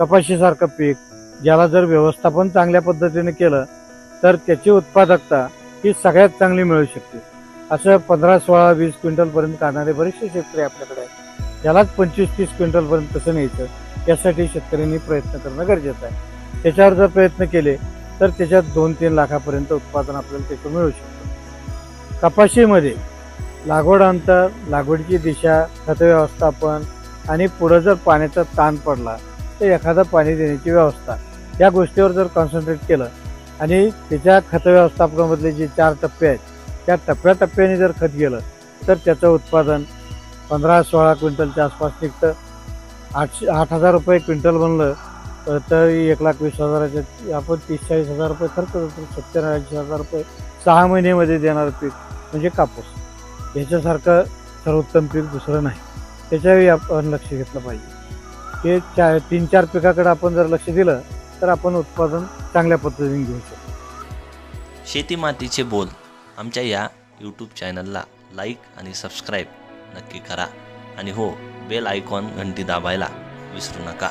कपाशीसारखं पीक ज्याला जर व्यवस्थापन चांगल्या पद्धतीने केलं तर त्याची उत्पादकता ही सगळ्यात चांगली मिळू शकते. असं पंधरा सोळा वीस क्विंटलपर्यंत काढणारे बरेचसे शेतकरी आपल्याकडे आहेत. त्यालाच पंचवीस तीस क्विंटलपर्यंत कसं न्यायचं? यासाठी शेतकऱ्यांनी प्रयत्न करणं गरजेचं आहे. त्याच्यावर जर प्रयत्न केले तर त्याच्यात दोन तीन लाखापर्यंत उत्पादन आपल्याला त्याचं मिळू शकतं. कपाशीमध्ये लागवड अंतर लागवडीची दिशा खत व्यवस्थापन आणि पुढं जर पाण्याचा ताण पडला तर एखादं पाणी देण्याची व्यवस्था. या गोष्टीवर जर कॉन्सन्ट्रेट केलं आणि त्याच्या खत व्यवस्थापनामधले जे चार टप्पे आहेत त्या टप्प्याटप्प्याने जर खत गेलं तर त्याचं उत्पादन पंधरा सोळा क्विंटलच्या आसपास निघतं. आठशे आठ हजार रुपये क्विंटल बनलं तर- तर एक लाख वीस हजाराच्या आपण तीस चाळीस हजार रुपये खर्च करतो सत्तर ऐंशी हजार रुपये सहा महिन्यामध्ये देणारं पीक म्हणजे कापूस. याच्यासारखं सर्वोत्तम पीक दुसरं नाही. त्याच्यावेळी आपण लक्ष घेतलं पाहिजे. हे चार तीन चार पिकाकडे आपण जर लक्ष दिलं तर आपण उत्पादन चांगल्या पद्धतीने घेऊ शकतो. शेती मातीचे बोल. आमच्या या यूट्यूब चॅनलला लाईक आणि सबस्क्राईब नक्की करा. आणि हो बेल आयकॉन घंटी दाबायला विसरू नका.